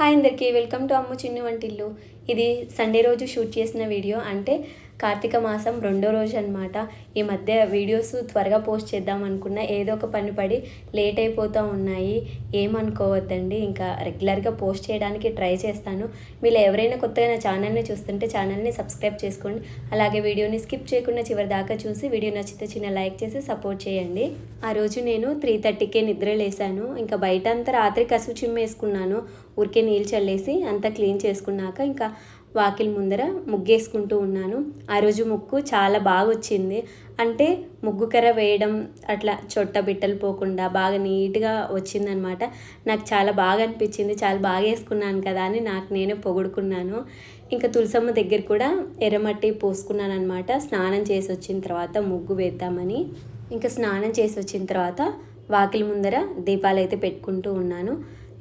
Hi అందరికీ welcome to అమ్ము చిన్ని వంటిల్లు. ఇది సండే రోజు షూట్ చేసిన వీడియో. అంటే కార్తీక మాసం రెండో రోజు అనమాట ఈ మధ్య వీడియోస్ త్వరగా పోస్ట్ చేద్దాం అనుకున్నా. ఏదో ఒక పని పడి లేట్ అయిపోతూ ఉన్నాయి. ఏమనుకోవద్దండి. ఇంకా రెగ్యులర్గా పోస్ట్ చేయడానికి ట్రై చేస్తాను. మీరు ఎవరైనా కొత్తగా నా ఛానల్ని చూస్తుంటే ఛానల్ని సబ్స్క్రైబ్ చేసుకోండి. అలాగే వీడియోని స్కిప్ చేయకుండా చివరి దాకా చూసి వీడియో నచ్చితే చిన్న లైక్ చేసి సపోర్ట్ చేయండి. ఆ రోజు నేను త్రీ థర్టీకే నిద్ర లేశాను. ఇంకా బయట అంతా రాత్రి కసుపు చిమ్మేసుకున్నాను ఊరికే నీళ్ళు చల్లేసి అంతా క్లీన్ చేసుకున్నాక ఇంకా వాకిలి ముందర ముగ్గేసుకుంటూ ఉన్నాను. ఆ రోజు ముగ్గు చాలా బాగా వచ్చింది అంటే ముగ్గు కర్ర వేయడం అట్లా చొట్ట బిట్టలు పోకుండా బాగా నీట్గా వచ్చిందనమాట. నాకు చాలా బాగా అనిపించింది. చాలా బాగా వేసుకున్నాను కదా అని నాకు నేనే పొగుడుకున్నాను. ఇంకా తులసమ్మ దగ్గర కూడా ఎర్రమట్టి పోసుకున్నాను అనమాట స్నానం చేసి వచ్చిన తర్వాత ముగ్గు వేద్దామని. ఇంకా స్నానం చేసి వచ్చిన తర్వాత వాకిలి ముందర దీపాలు అయితే పెట్టుకుంటూ ఉన్నాను.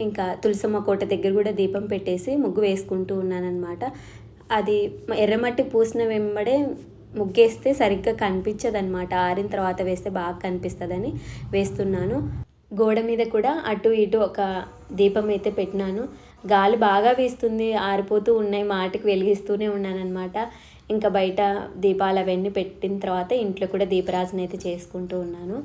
ఇంకా తులసమ్మ కోట దగ్గర కూడా దీపం పెట్టేసి ముగ్గు వేసుకుంటూ ఉన్నానన్నమాట. అది ఎర్రమట్టి పూసిన వెంబడే ముగ్గేస్తే సరిగ్గా కనిపించదనమాట ఆరిన తర్వాత వేస్తే బాగా కనిపిస్తుందని వేస్తున్నాను. గోడ మీద కూడా అటు ఇటు ఒక దీపం అయితే పెట్టినాను. గాలి బాగా వీస్తుంది ఆరిపోతూ ఉన్నాయి మాటికి వెలిగిస్తూనే ఉన్నానన్నమాట. ఇంకా బయట దీపాలు అవన్నీ పెట్టిన తర్వాత ఇంట్లో కూడా దీపరాజన అయితే చేసుకుంటూ ఉన్నాను.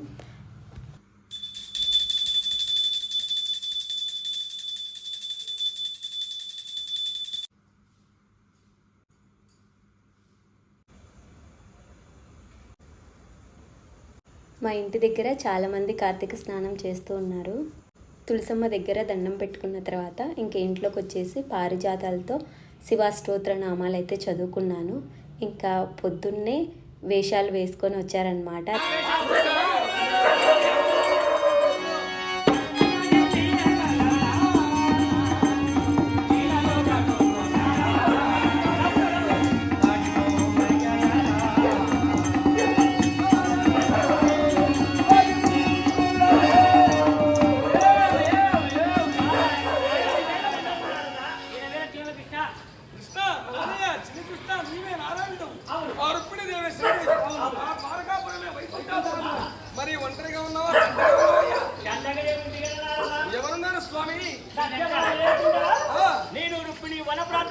మా ఇంటి దగ్గర చాలామంది కార్తీక స్నానం చేస్తూ ఉన్నారు. తులసమ్మ దగ్గర దండం పెట్టుకున్న తర్వాత ఇంక ఇంట్లోకి వచ్చేసి పారిజాతాలతో శివాస్తోత్ర నామాలు అయితే చదువుకున్నాను. ఇంకా పొద్దున్నే వేషాలు వేసుకొని వచ్చారనమాట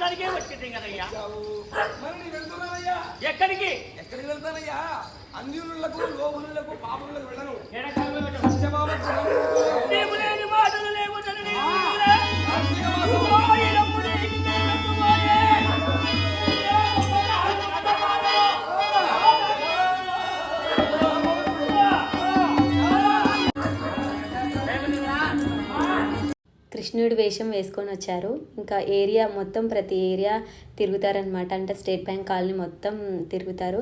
ప్రాంతానికే వచ్చింది కదయ్యా. మరి నీ వెళ్తున్నానయ్యా. ఎక్కడికి? ఎక్కడికి వెళ్తానయ్యా? అన్యులకు లోభులకు పాపములకు వెళ్ళను. నీవు లేని మాటలు లేవు కృష్ణుడి వేషం వేసుకొని వచ్చారు. ఇంకా ఏరియా మొత్తం ప్రతి ఏరియా తిరుగుతారనమాట అంటే స్టేట్ బ్యాంక్ కాలనీ మొత్తం తిరుగుతారు.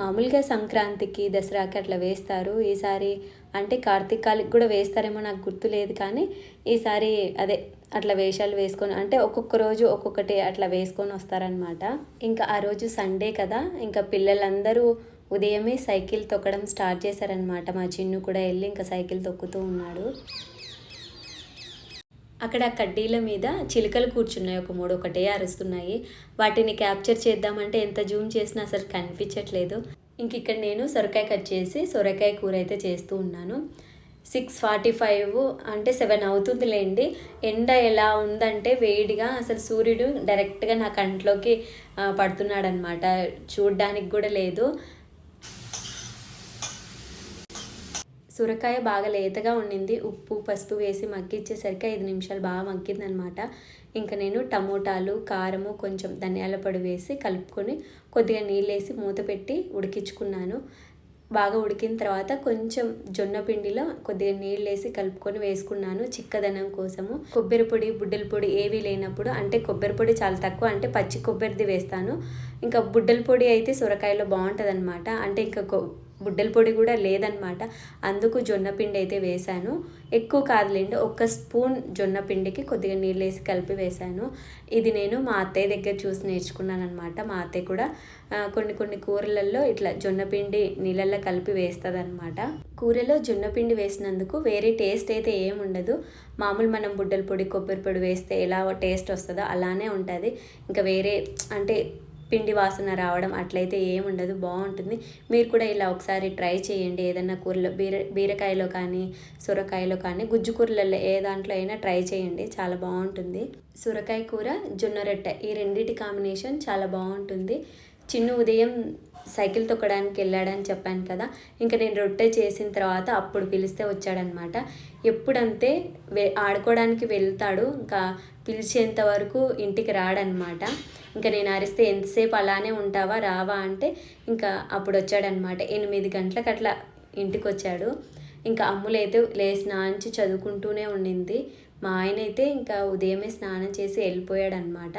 మామూలుగా సంక్రాంతికి దసరాకి అట్లా వేస్తారు. ఈసారి అంటే కార్తీకాలకి కూడా వేస్తారేమో నాకు గుర్తు లేదు కానీ ఈసారి అదే అట్లా వేషాలు వేసుకొని అంటే ఒక్కొక్క రోజు ఒక్కొక్కటి అట్లా వేసుకొని వస్తారనమాట ఇంకా ఆ రోజు సండే కదా. ఇంకా పిల్లలందరూ ఉదయమే సైకిల్ తొక్కడం స్టార్ట్ చేశారనమాట మా చిన్ను కూడా వెళ్ళి ఇంకా సైకిల్ తొక్కుతూ ఉన్నాడు. అక్కడ కడ్డీల మీద చిలుకలు కూర్చున్నాయి. ఒక మూడు ఒకటే అరుస్తున్నాయి. వాటిని క్యాప్చర్ చేద్దామంటే ఎంత జూమ్ చేసినా అసలు కనిపించట్లేదు. ఇంక ఇక్కడ నేను సొరకాయ కట్ చేసి సొరకాయ కూర అయితే చేస్తూ ఉన్నాను. సిక్స్ ఫార్టీ ఫైవ్ అంటే సెవెన్ అవుతుందిలేండి. ఎండ ఎలా ఉందంటే వేడిగా అసలు సూర్యుడు డైరెక్ట్గా నా కంట్లోకి పడుతున్నాడనమాట చూడ్డానికి కూడా లేదు. సొరకాయ బాగా లేతగా ఉండింది. ఉప్పు పసుపు వేసి మగ్గిచ్చేసరికి ఐదు నిమిషాలు బాగా మగ్గిందనమాట. ఇంకా నేను టమోటాలు కారము కొంచెం ధనియాల పొడి వేసి కలుపుకొని కొద్దిగా నీళ్ళు వేసి మూత పెట్టి ఉడికించుకున్నాను. బాగా ఉడికిన తర్వాత కొంచెం జొన్న పిండిలో కొద్దిగా నీళ్ళు వేసి కలుపుకొని వేసుకున్నాను చిక్కదనం కోసము. కొబ్బరి పొడి బుడ్డల పొడి ఏవి లేనప్పుడు అంటే కొబ్బరి పొడి చాలా తక్కువ అంటే పచ్చి కొబ్బరిది వేస్తాను. ఇంకా బుడ్డల పొడి అయితే సొరకాయలో బాగుంటుంది అంటే ఇంకా కొ- బుడ్డల పొడి కూడా లేదనమాట అందుకు జొన్న పిండి అయితే వేశాను. ఎక్కువ కాదులేండి ఒక్క స్పూన్ జొన్న పిండికి కొద్దిగా నీళ్ళు వేసి కలిపి వేశాను. ఇది నేను మా అత్తయ్య దగ్గర చూసి నేర్చుకున్నాను అనమాట మా అత్తయ్య కూడా కొన్ని కొన్ని కూరలలో ఇట్లా జొన్న పిండి నీళ్ళల్లో కలిపి వేస్తుంది అనమాట కూరలో జొన్న పిండి వేసినందుకు వేరే టేస్ట్ అయితే ఏం ఉండదు. మామూలు మనం బుడ్డల పొడి కొబ్బరి పొడి వేస్తే ఎలా టేస్ట్ వస్తుందో అలానే ఉంటుంది. ఇంకా వేరే అంటే పిండి వాసన రావడం అట్లయితే ఏముండదు బాగుంటుంది. మీరు కూడా ఇలా ఒకసారి ట్రై చేయండి. ఏదన్నా కూరలో బీర బీరకాయలో కానీ సొరకాయలో కానీ గుజ్జు కూరలలో ఏ దాంట్లో అయినా ట్రై చేయండి. చాలా బాగుంటుంది. సొరకాయ కూర జొన్న రొట్టె ఈ రెండింటి కాంబినేషన్ చాలా బాగుంటుంది. చిన్ను ఉదయం సైకిల్ తొక్కడానికి వెళ్ళాడని చెప్పాను కదా ఇంకా నేను రొట్టె చేసిన తర్వాత అప్పుడు పిలిస్తే వచ్చాడనమాట. ఎప్పుడంతే వె ఆడుకోవడానికి వెళ్తాడు ఇంకా పిలిచేంత వరకు ఇంటికి రాడనమాట. ఇంకా నేను అరిస్తే ఎంతసేపు అలానే ఉంటావా రావా? అంటే ఇంకా అప్పుడు వచ్చాడనమాట. ఎనిమిది గంటలకు అట్లా ఇంటికి వచ్చాడు ఇంకా అమ్ములైతే లే స్నానించి చదువుకుంటూనే ఉండింది. మా ఆయన అయితే ఇంకా ఉదయమే స్నానం చేసి వెళ్ళిపోయాడనమాట.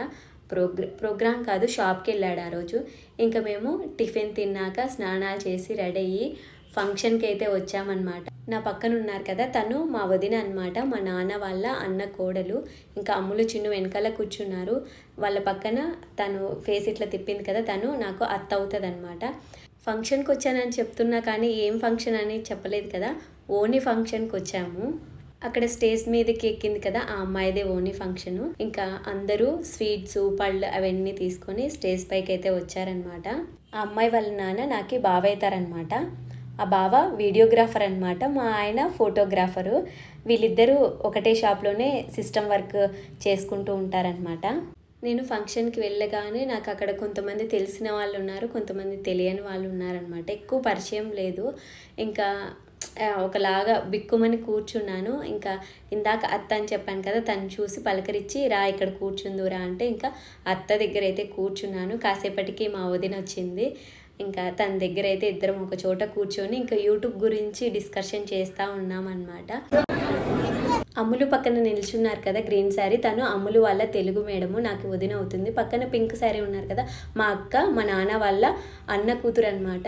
ప్రోగ్ర ప్రోగ్రామ్ కాదు షాప్కి వెళ్ళాడు ఆ రోజు. ఇంకా మేము టిఫిన్ తిన్నాక స్నానాలు చేసి రెడీ అయ్యి ఫంక్షన్కి అయితే వచ్చామన్నమాట. నా పక్కన ఉన్నారు కదా తను మా వదిన అనమాట మా నాన్న వాళ్ళ అన్న కోడలు ఇంకా అమ్ములు చిన్ను వెనకాల కూర్చున్నారు. వాళ్ళ పక్కన తను ఫేస్ ఇట్లా తిప్పింది కదా తను నాకు అత్త అవుతుంది అనమాట ఫంక్షన్కి వచ్చానని చెప్తున్నా కానీ ఏం ఫంక్షన్ అని చెప్పలేదు కదా ఓన్లీ ఫంక్షన్కి వచ్చాము. అక్కడ స్టేజ్ మీదకి ఎక్కింది కదా ఆ అమ్మాయిదే ఓన్లీ ఫంక్షను. ఇంకా అందరూ స్వీట్స్ పళ్ళు అవన్నీ తీసుకొని స్టేజ్ పైకి అయితే వచ్చారనమాట ఆ అమ్మాయి వాళ్ళ నాన్న నాకు బావ అవుతారనమాట ఆ బావ వీడియోగ్రాఫర్ అనమాట మా ఆయన ఫోటోగ్రాఫరు. వీళ్ళిద్దరూ ఒకటే షాప్లోనే సిస్టమ్ వర్క్ చేసుకుంటూ ఉంటారనమాట నేను ఫంక్షన్కి వెళ్ళగానే నాకు అక్కడ కొంతమంది తెలిసిన వాళ్ళు ఉన్నారు కొంతమంది తెలియని వాళ్ళు ఉన్నారనమాట ఎక్కువ పరిచయం లేదు. ఇంకా ఒకలాగా బిక్కుమని కూర్చున్నాను. ఇంకా ఇందాక అత్త అని చెప్పాను కదా తను చూసి పలకరించి రా ఇక్కడ కూర్చుందురా అంటే ఇంకా అత్త దగ్గర అయితే కూర్చున్నాను. కాసేపటికి మా వదిన వచ్చింది. ఇంకా తన దగ్గర అయితే ఇద్దరం ఒక చోట కూర్చొని ఇంకా యూట్యూబ్ గురించి డిస్కషన్ చేస్తూ ఉన్నామన్నమాట. అమ్ములు పక్కన నిల్చున్నారు కదా గ్రీన్ శారీ తను అమ్ములు వాళ్ళ తెలుగు మేడము నాకు వదిన అవుతుంది. పక్కన పింక్ శారీ ఉన్నారు కదా మా అక్క మా నాన్న వాళ్ళ అన్న కూతురు అనమాట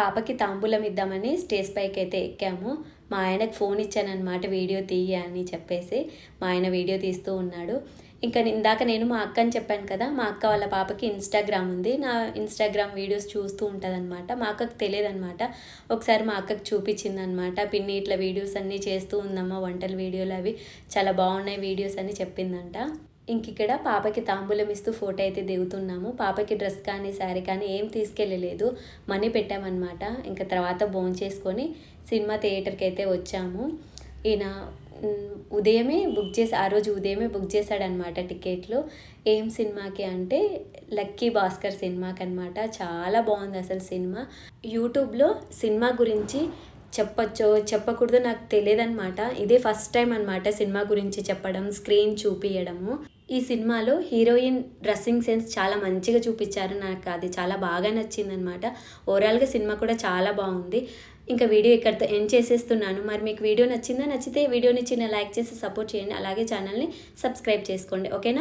పాపకి తాంబూలం ఇద్దామని స్టేజ్ పైకి అయితే ఎక్కాము. మా ఆయనకు ఫోన్ ఇచ్చానమాట వీడియో తీయ అని చెప్పేసి మా ఆయన వీడియో తీస్తూ ఉన్నాడు. ఇంకా ఇందాక నేను మా అక్క అని చెప్పాను కదా మా అక్క వాళ్ళ పాపకి ఇన్స్టాగ్రామ్ ఉంది. నా ఇన్స్టాగ్రామ్ వీడియోస్ చూస్తూ ఉంటుందన్నమాట. మా అక్కకు తెలియదన్నమాట. ఒకసారి మా అక్కకు చూపించిందనమాట పిన్ని ఇట్లా వీడియోస్ అన్నీ చేస్తూ ఉందమ్మా వంటల వీడియోలు అవి. చాలా బాగున్నాయి వీడియోస్ అని చెప్పిందంట. ఇంక ఇక్కడ పాపకి తాంబూలం ఇస్తూ ఫోటో అయితే దిగుతున్నాము. పాపకి డ్రెస్ కానీ శారీ కానీ ఏం తీసుకెళ్ళలేదు. మనీ పెట్టామన్నమాట. ఇంకా తర్వాత భోజనం చేసుకొని సినిమా థియేటర్కి అయితే వచ్చాము. ఈయన ఉదయమే బుక్ చేసి ఆ రోజు ఉదయమే బుక్ చేశాడనమాట టికెట్లు. ఏం సినిమాకి అంటే లక్కీ భాస్కర్ సినిమాకి అనమాట చాలా బాగుంది అసలు సినిమా. యూట్యూబ్లో సినిమా గురించి చెప్పచ్చో చెప్పకూడదు నాకు తెలియదన్నమాట. ఇదే ఫస్ట్ టైం అనమాట సినిమా గురించి చెప్పడం స్క్రీన్ చూపించడము ఈ సినిమాలో హీరోయిన్ డ్రెస్సింగ్ సెన్స్ చాలా మంచిగా చూపించారు. నాకు అది చాలా బాగా నచ్చింది అనమాట ఓవరాల్గా సినిమా కూడా చాలా బాగుంది. ఇంకా వీడియో ఇక్కడితో ఎండ్ చేసేస్తున్నాను. మరి మీకు వీడియో నచ్చిందా? నచ్చితే వీడియోని చిన్న లైక్ చేసి సపోర్ట్ చేయండి. అలాగే ఛానల్ని సబ్స్క్రైబ్ చేసుకోండి. ఓకేనా?